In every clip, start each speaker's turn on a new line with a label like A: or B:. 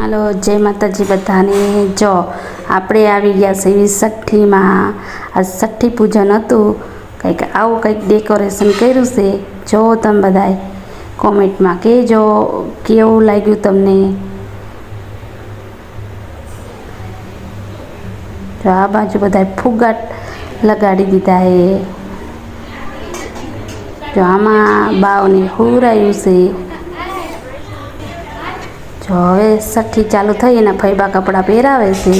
A: હાલો, જય માતાજી બધાને. જો, આપણે આવી ગયા છે છઠ્ઠીમાં આ છઠ્ઠી પૂજન હતું. કંઈક આવું કંઈક ડેકોરેશન કર્યું છે. જો તમે બધાએ કોમેન્ટમાં કહેજો કેવું લાગ્યું તમને. જો, આ બાજુ બધાય ફુગાટ લગાડી દીધા એ જો, આમાં બાવને હુરાયું છે. જો હવે છઠ્ઠી ચાલુ થઈ એના ફૈબા કપડાં પહેરાવે છે.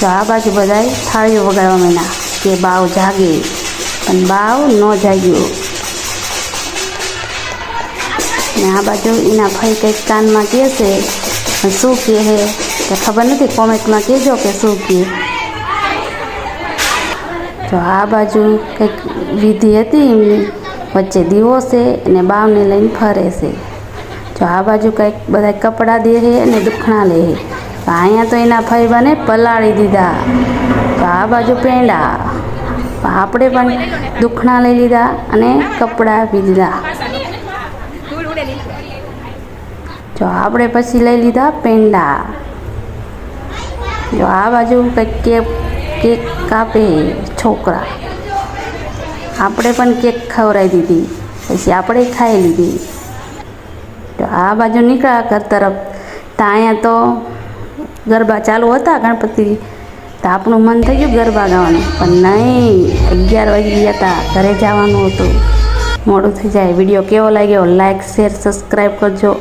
A: તો આ બાજુ બધાય થાળીઓ વગાડવા માંડ્યા. કે બાવ જાગે, પણ બાવ ન જાગ્યો. ને આ બાજુ એના ભાઈ કંઈક કાનમાં કહે છે શું કહે છે કે ખબર નથી, કોમેન્ટમાં કહેજો કે શું કહે. તો આ બાજુ કંઈક વિધિ હતી એમની. વચ્ચે દીવો છે અને બાવને લઈને ફરે છે. જો આ બાજુ કંઈક બધા કપડાં દે હે અને દુખણા લે હે. અહીંયા તો એના ફાઈબાને પલાળી દીધા. તો આ બાજુ પેંડા. આપણે પણ દુખણા લઈ લીધા અને કપડાં આપી દીધા. જો આપણે પછી લઈ લીધા પેંડા. જો આ બાજુ કંઈક કેક કેક કાપે છોકરા. આપણે પણ કેક ખવડાવી દીધી. પછી આપણે ખાઈ લીધી. તો આ બાજુ નીકળ્યા ઘર તરફ. તો અહીંયા તો ગરબા ચાલુ હતા ગણપતિ. તો આપણું મન થઈ ગયું ગરબા ગાવાનું. પણ નહીં, અગિયાર વાગી ગયા હતા. ઘરે જવાનું હતું. મોડું થઈ જાય. વીડિયો કેવો લાગ્યો? લાઈક, શેર, સબસ્ક્રાઈબ કરજો.